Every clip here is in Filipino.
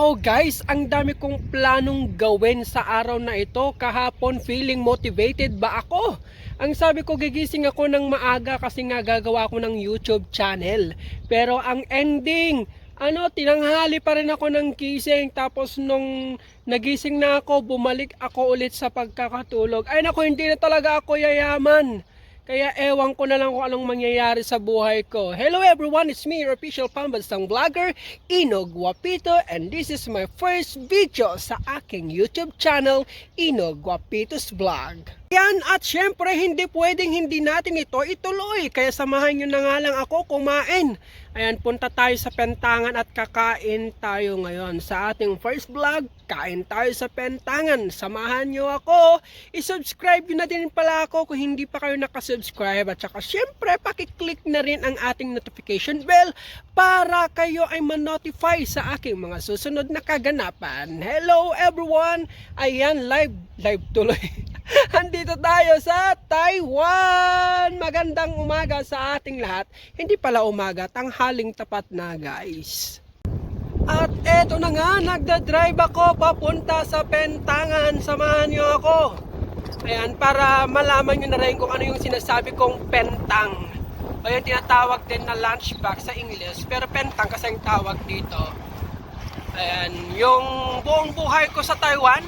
Oh guys, ang dami kong planong gawin sa araw na ito. Kahapon feeling motivated ba ako? Ang sabi ko gigising ako ng maaga kasi nga gagawa ko ng YouTube channel. Pero ang ending, ano, tinanghali pa rin ako ng gising. Tapos nung nagising na ako, bumalik ako ulit sa pagkakatulog. Ay nako, hindi na talaga ako yayaman. Kaya ewan ko na lang kung anong mangyayari sa buhay ko. Hello everyone, it's me, your official pambansang vlogger, Inog Guapito, and this is my first video sa aking YouTube channel, Inog Guapito's Vlog. Yan, at syempre hindi pwedeng hindi natin ito ituloy. Kaya samahan nyo na nga lang ako kumain. Ayan, punta tayo sa Pentangan at kakain tayo ngayon. Sa ating first vlog, kain tayo sa Pentangan. Samahan nyo ako. I-subscribe nyo na din pala ako kung hindi pa kayo nakasubscribe. At saka syempre, pakiclick na rin ang ating notification bell para kayo ay ma-notify sa aking mga susunod na kaganapan. Hello everyone! Ayan, live, live tuloy. Andito tayo sa Taiwan! Magandang umaga sa ating lahat. Hindi pala umaga, tanghaling tapat na guys. At eto na nga, nagda-drive ako papunta sa Pentangan. Samahan niyo ako. Ayan, para malaman nyo na rin kung ano yung sinasabi kong pentang. O yung tinatawag din na lunchbox sa English. Pero pentang kasi ang tawag dito. Ayan, yung buong buhay ko sa Taiwan,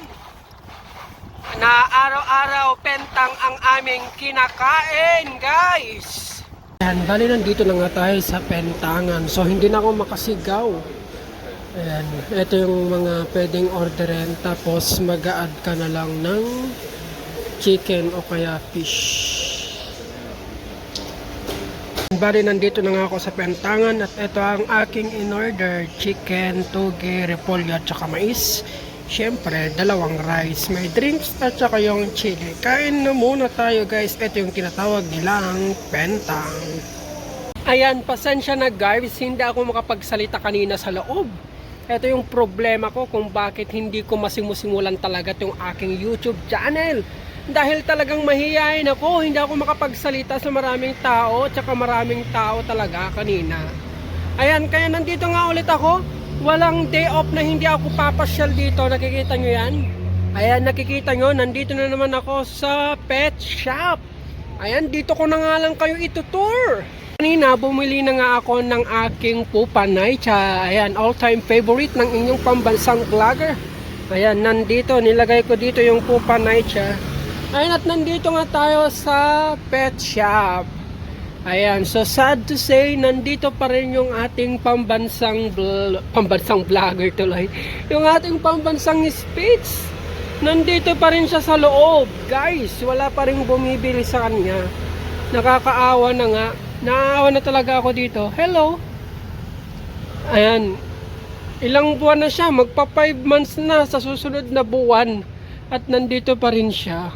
na araw-araw pentang ang aming kinakain, guys. Ayan, bali nandito na nga tayo sa pentangan. So, hindi na ako makasigaw. Ayan, ito yung mga pwedeng orderin. Tapos, mag-a-add ka na lang ng chicken o kaya fish. Bali, nandito na nga ako sa pentangan at ito ang aking in-order. Chicken, toge, repolyo at saka mais. Siyempre, dalawang rice, may drinks at saka yung chili. Kain na muna tayo guys. Ito yung tinatawag nilang pentang. Ayan, pasensya na guys, hindi ako makapagsalita kanina sa loob. Ito yung problema ko kung bakit hindi ko masimusimulan talaga itong aking YouTube channel. Dahil talagang mahihayin ako, hindi ako makapagsalita sa maraming tao, tsaka maraming tao talaga kanina. Ayan, kaya nandito nga ulit ako. Walang day off na hindi ako papasyal dito. Nakikita nyo yan? Ayan, nakikita nyo, nandito na naman ako sa pet shop. Ayan, dito ko na nga lang kayo itutour. Kanina, bumili na nga ako ng aking pupanay. Tsa, ayan, all-time favorite ng inyong pambansang vlogger. Ayan, nandito, nilagay ko dito yung pupanay siya. Ayan, at nandito nga tayo sa pet shop. Ayan, so sad to say, nandito pa rin yung ating pambansang bl- pambansang vlogger tuloy. Yung ating pambansang Spitz. Nandito pa rin siya sa loob. Guys, wala pa rin bumibili sa kanya. Nakakaawa na nga. Naawa na talaga ako dito. Hello. Ayan. Ilang buwan na siya. Magpa 5 months na sa susunod na buwan. At nandito pa rin siya.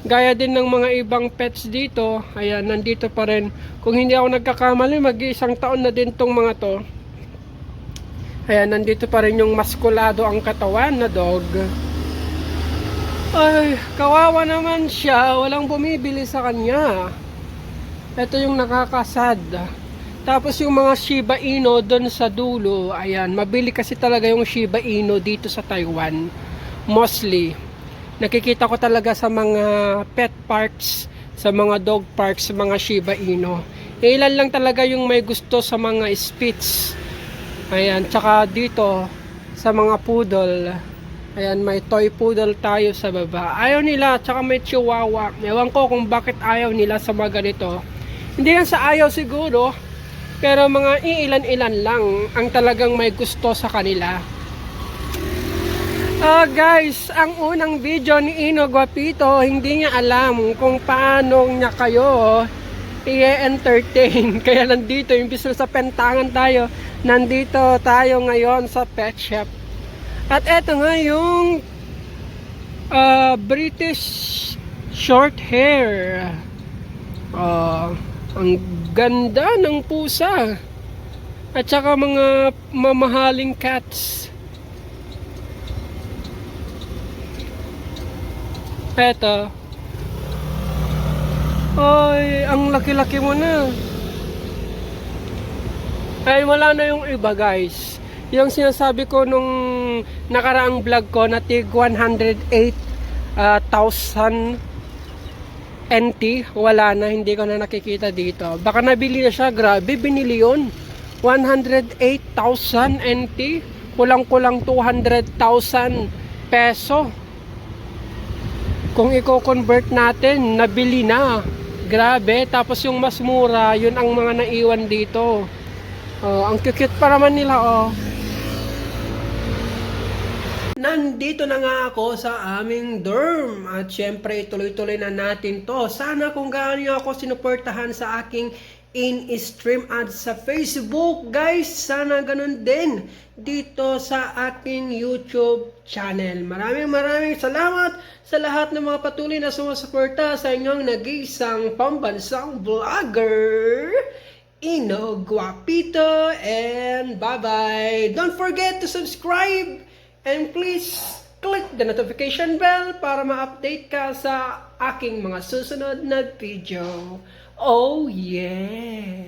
Gaya din ng mga ibang pets dito. Ayan, nandito pa rin. Kung hindi ako nagkakamali, mag-isang taon na din tong mga to. Ayan, nandito pa rin yung maskulado ang katawan na dog. Ay, kawawa naman siya. Walang bumibili sa kanya. Ito yung nakakasad. Tapos yung mga Shiba Inu doon sa dulo, ayan, mabili kasi talaga yung Shiba Inu dito sa Taiwan. Mostly. Nakikita ko talaga sa mga pet parks, sa mga dog parks, sa mga Shiba Inu. Ilan lang talaga yung may gusto sa mga Spitz. Ayan, tsaka dito sa mga poodle. Ayan, may toy poodle tayo sa baba. Ayaw nila, tsaka may chihuahua. Ewan ko kung bakit ayaw nila sa mga ganito. Hindi yan sa ayaw siguro, pero mga iilan-ilan lang ang talagang may gusto sa kanila. Ah guys, ang unang video ni Ino Guapito, hindi niya alam kung paano niya kayo i-entertain. Kaya nandito, imbis na sa pentangan tayo, nandito tayo ngayon sa pet shop. At eto nga yung ah, British short hair. Ah, ang ganda ng pusa. At saka mga mamahaling cats. Eto. Ay, ang laki-laki mo na. Ay, wala na yung iba guys. Yung sinasabi ko nung nakaraang vlog ko na tig 108,000 NT. Wala na, hindi ko na nakikita dito. Baka nabili na siya, grabe, binili yun. 108,000 NT. Kulang-kulang 200,000 peso. Kung i-convert natin, nabili na. Grabe. Tapos yung mas mura, yun ang mga naiwan dito. Oh, ang cute pa naman nila, oh. Nandito na nga ako sa aming dorm at syempre tuloy-tuloy na natin to. Sana kung gaano ako sinuportahan sa aking in-stream ads sa Facebook, guys, sana ganun din dito sa aking YouTube channel. Maraming maraming salamat sa lahat ng mga patuloy na sumusuporta sa inyong nag-iisang pambansang vlogger. Ino Guapito and bye-bye. Don't forget to subscribe and please click the notification bell para ma-update ka sa aking mga susunod na video. Oh yeah!